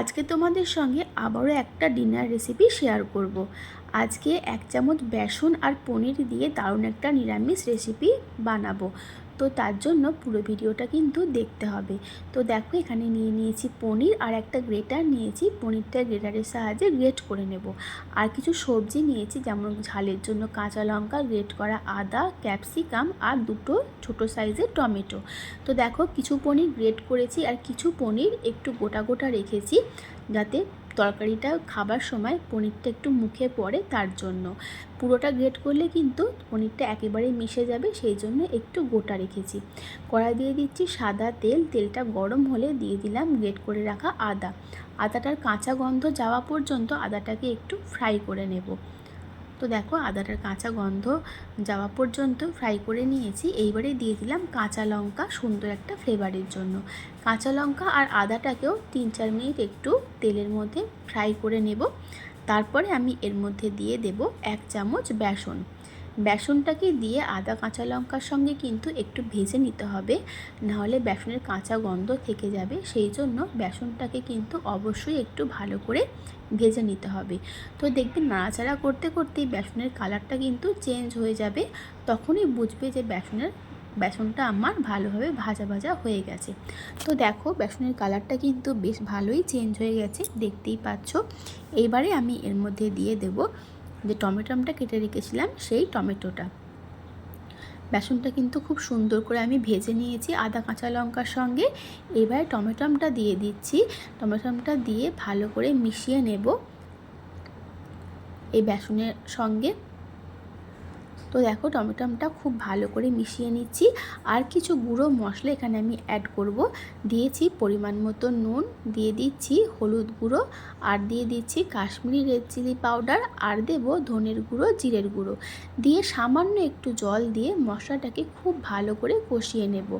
আজকে তোমাদের সঙ্গে আবারও একটা ডিনার রেসিপি শেয়ার করব। আজকে এক চামচ বেসন আর পনির দিয়ে দারুণ একটা নিরামিষ রেসিপি বানাবো তো তার জন্য পুরো ভিডিওটা কিন্তু দেখতে হবে। তো দেখো এখানে নিয়ে নিয়েছি পনির আর একটা গ্রেটার নিয়েছি। পনিরটা গ্রেটারের সাহায্যে গ্রেট করে নেব। আর কিছু সবজি নিয়েছি যেমন ঝালের জন্য কাঁচা লঙ্কা, গ্রেট করা আদা, ক্যাপসিকাম আর দুটো ছোট সাইজের টমেটো। তো দেখো কিছু পনির গ্রেট করেছি আর কিছু পনির একটু গোটা গোটা রেখেছি যাতে তরকারিটা খাবার সময় পনিরটা একটু মুখে পড়ে তার জন্য। পুরোটা গ্রেট করলে কিন্তু পনিরটা একেবারেই মিশে যাবে, সেই জন্য একটু গোটা রেখেছি। কড়াই দিয়ে দিচ্ছি সাদা তেল, তেলটা গরম হলে দিয়ে দিলাম গ্রেট করে রাখা আদা। আদাটার কাঁচা গন্ধ যাওয়া পর্যন্ত আদাটাকে একটু ফ্রাই করে নেব। তো দেখো আদাটার কাঁচা গন্ধ যাওয়া পর্যন্ত ফ্রাই করে নিয়েছি। এইবারে দিয়ে দিলাম কাঁচা লঙ্কা সুন্দর একটা ফ্লেভারের জন্য। কাঁচা লঙ্কা আর আদাটাকেও তিন চার মিনিট একটু তেলের মধ্যে ফ্রাই করে নেব। তারপরে আমি এর মধ্যে দিয়ে দেব এক চামচ বেসন। বেসনটাকে দিয়ে আদা, কাঁচা লঙ্কার সঙ্গে কিন্তু একটু ভেজে নিতে হবে। নাহলে বেসনের কাঁচা গন্ধ থেকে যাবে। সেই জন্য বেসনটাকে কিন্তু অবশ্যই একটু ভালো করে ভেজে নিতে হবে। তো দেখবেন নাড়াচাড়া করতে করতেই বেসনের কালারটা কিন্তু চেঞ্জ হয়ে যাবে। তখনই বুঝবে যে বেসনের, বেসনটা আমার ভালোভাবে ভাজা ভাজা হয়ে গেছে। তো দেখো বেসনের কালারটা কিন্তু বেশ ভালোই চেঞ্জ হয়ে গেছে। দেখতেই পাচ্ছ। এইবারে আমি এর মধ্যে দিয়ে দেব যে টমেটোমটা কেটে রেখেছিলাম, সেই টমেটোটা। বেসনটা কিন্তু খুব সুন্দর করে আমি ভেজে নিয়েছি আদা, কাঁচা লঙ্কার সঙ্গে। এবার টমেটোমটা দিয়ে দিচ্ছি। টমেটোমটা দিয়ে ভালো করে মিশিয়ে নেব। এই বেসনের সঙ্গে তো দেখো টমেটোমটা খুব ভালো করে মিশিয়ে নিচ্ছি। আর কিছু গুঁড়ো মশলা এখানে আমি অ্যাড করব। দিয়েছি পরিমাণ মতো নুন, দিয়ে দিচ্ছি হলুদ গুঁড়ো, আর দিয়ে দিচ্ছি কাশ্মীরি রেড চিলি পাউডার আর দেব ধনের গুঁড়ো, জিরের গুঁড়ো। দিয়ে সামান্য একটু জল দিয়ে মশলাটাকে খুব ভালো করে কষিয়ে নেব।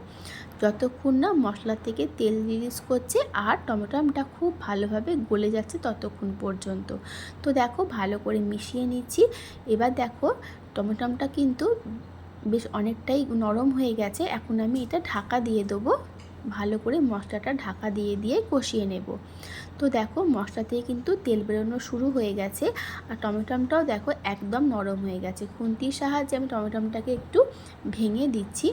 যতক্ষণ না মশলা থেকে তেল রিলিজ করছে আর টমেটোমটা খুব ভালোভাবে গলে যাচ্ছে ততক্ষণ পর্যন্ত। তো দেখো ভালো করে মিশিয়ে নিচ্ছি। এবার দেখো টমেটোমটা কিন্তু বেশ অনেকটাই নরম হয়ে গেছে। এখন আমি এটা ঢাকা দিয়ে দেবো। ভালো করে মশলাটা ঢাকা দিয়ে দিয়ে কষিয়ে নেব। তো দেখো মশলা থেকে কিন্তু তেল বেরোনো শুরু হয়ে গেছে। আর টমেটোমটাও দেখো একদম নরম হয়ে গেছে। খুন্তির সাহায্যে আমি টমেটোমটাকে একটু ভেঙে দিচ্ছি।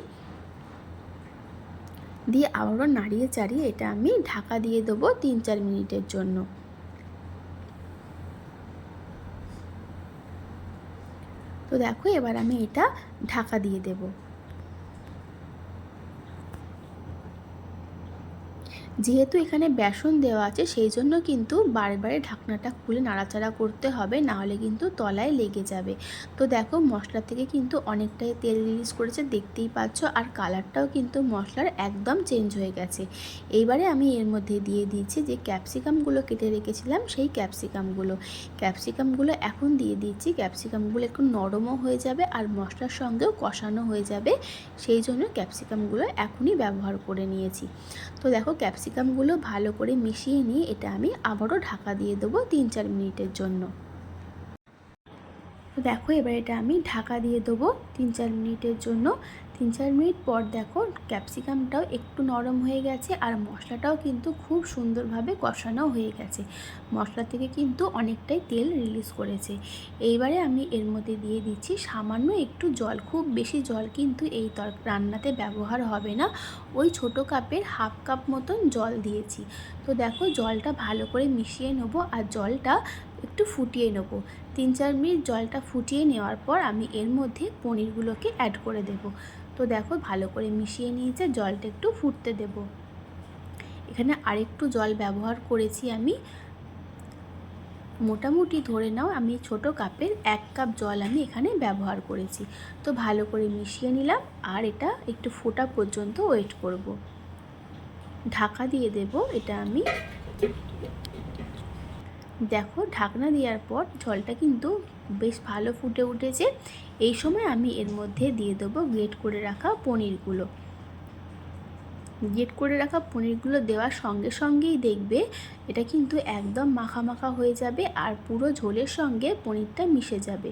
দিয়ে আবারও নাড়িয়ে চাড়িয়ে এটা আমি ঢাকা দিয়ে দেবো তিন চার মিনিটের জন্য। তো দেখো এবার আমি এটা ঢাকা দিয়ে দেবো। যেহেতু এখানে বেসন দেওয়া আছে, সেই জন্য কিন্তু বারে ঢাকনাটা খুলে নাড়াচাড়া করতে হবে নাহলে কিন্তু তলায় লেগে যাবে। তো দেখো মশলা থেকে কিন্তু অনেকটাই তেল রিলিজ করেছে, দেখতেই পাচ্ছ, আর কালারটাও কিন্তু মশলার একদম চেঞ্জ হয়ে গেছে। এইবারে আমি এর মধ্যে দিয়ে দিচ্ছি যে ক্যাপসিকামগুলো কেটে রেখেছিলাম, সেই ক্যাপসিকামগুলো ক্যাপসিকামগুলো এখন দিয়ে দিচ্ছি ক্যাপসিকামগুলো একটু নরমও হয়ে যাবে আর মশলার সঙ্গেও কষানো হয়ে যাবে, সেই জন্য ক্যাপসিকামগুলো এখনই ব্যবহার করে নিয়েছি। তো দেখো ক্যাপসিকাম ক্যাপসিকামগুলো ভালো করে মিশিয়ে নিয়ে এটা আমি আবারও ঢাকা দিয়ে দেবো তিন চার মিনিটের জন্য। তো দেখো এবার এটা আমি ঢাকা দিয়ে দেবো তিন চার মিনিটের জন্য। তিন চার মিনিট পর দেখো ক্যাপসিকামটাও একটু নরম হয়ে গেছে আর মশলাটাও কিন্তু খুব সুন্দরভাবে কষানো হয়ে গেছে। মশলা থেকে কিন্তু অনেকটাই তেল রিলিজ করেছে। এইবারে আমি এর মধ্যে দিয়ে দিচ্ছি সামান্য একটু জল। খুব বেশি জল কিন্তু এই তর, রান্নাতে ব্যবহার হবে না। ওই ছোট কাপের হাফ কাপ মতন জল দিয়েছি। তো দেখো জলটা ভালো করে মিশিয়ে নেব আর জলটা একটু ফুটিয়ে নেব। তিন চার মিনিট জলটা ফুটিয়ে নেওয়ার পর আমি এর মধ্যে পনিরগুলোকে অ্যাড করে দেব। তো দেখো ভালো করে মিশিয়ে নিয়েছে, জলটা একটু ফুটতে দেব। এখানে আরেকটু জল ব্যবহার করেছি আমি। মোটামুটি ধরে নাও আমি ছোট কাপের এক কাপ জল আমি এখানে ব্যবহার করেছি। তো ভালো করে মিশিয়ে নিলাম আর এটা একটু ফোটা পর্যন্ত ওয়েট করব। ঢাকা দিয়ে দেব এটা আমি। দেখো ঢাকনা দেওয়ার পর জলটা কিন্তু বেশ ভালো ফুটে উঠেছে। এই সময় আমি এর মধ্যে দিয়ে দেবো গ্রেট করে রাখা পনিরগুলো। গ্রেট করে রাখা পনিরগুলো দেওয়ার সঙ্গে সঙ্গেই দেখবে এটা কিন্তু একদম মাখা মাখা হয়ে যাবে আর পুরো ঝোলের সঙ্গে পনিরটা মিশে যাবে।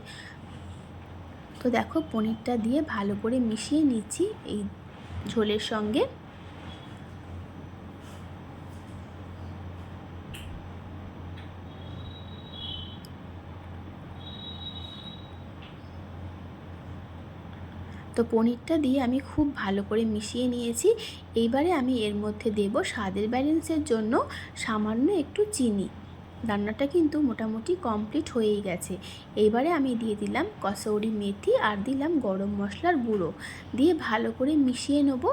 তো দেখো পনিরটা দিয়ে ভালো করে মিশিয়ে নিচ্ছি এই ঝোলের সঙ্গে। তো পনিরটা দিয়ে আমি খুব ভালো করে মিশিয়ে নিয়েছি। এইবারে আমি এর মধ্যে দেব স্বাদের ব্যালেন্সের জন্য সামান্য একটু চিনি। রান্নাটা কিন্তু মোটামুটি কমপ্লিট হয়েই গেছে। এইবারে আমি দিয়ে দিলাম কসৌরি মেথি আর দিলাম গরম মশলার গুঁড়ো। দিয়ে ভালো করে মিশিয়ে নেব।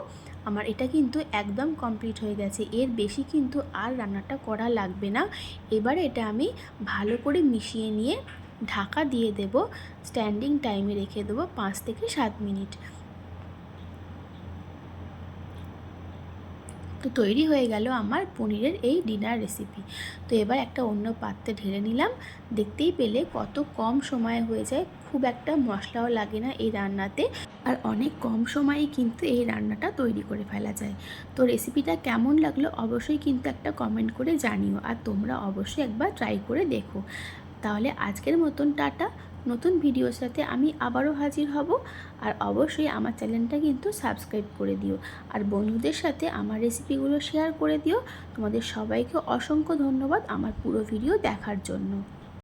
আমার এটা কিন্তু একদম কমপ্লিট হয়ে গেছে। এর বেশি কিন্তু আর রান্নাটা করা লাগবে না। এবারে এটা আমি ভালো করে মিশিয়ে নিয়ে ঢাকা দিয়ে দেব স্ট্যান্ডিং টাইমে রেখে দেবো পাঁচ থেকে সাত মিনিট। তো তৈরি হয়ে গেল আমার পনিরের এই ডিনার রেসিপি তো এবার একটা অন্য পাত্রে ঢেলে নিলাম। দেখতেই পেলে কত কম সময়ে হয়ে যায়, খুব একটা মশলাও লাগে না এই রান্নাতে। আর অনেক কম সময়ে কিন্তু এই রান্নাটা তৈরি করে ফেলা যায়। তো রেসিপিটা কেমন লাগল অবশ্যই কিন্তু একটা কমেন্ট করে জানিও। আর তোমরা অবশ্যই একবার ট্রাই করে দেখো। তাহলে আজকের মতন টাটা। নতুন ভিডিওর সাথে আমি আবারও হাজির হব। আর অবশ্যই আমার চ্যানেলটা কিন্তু সাবস্ক্রাইব করে দিও। আর বন্ধুদের সাথে আমার রেসিপিগুলো শেয়ার করে দিও। তোমাদের সবাইকে অসংখ্য ধন্যবাদ আমার পুরো ভিডিও দেখার জন্য।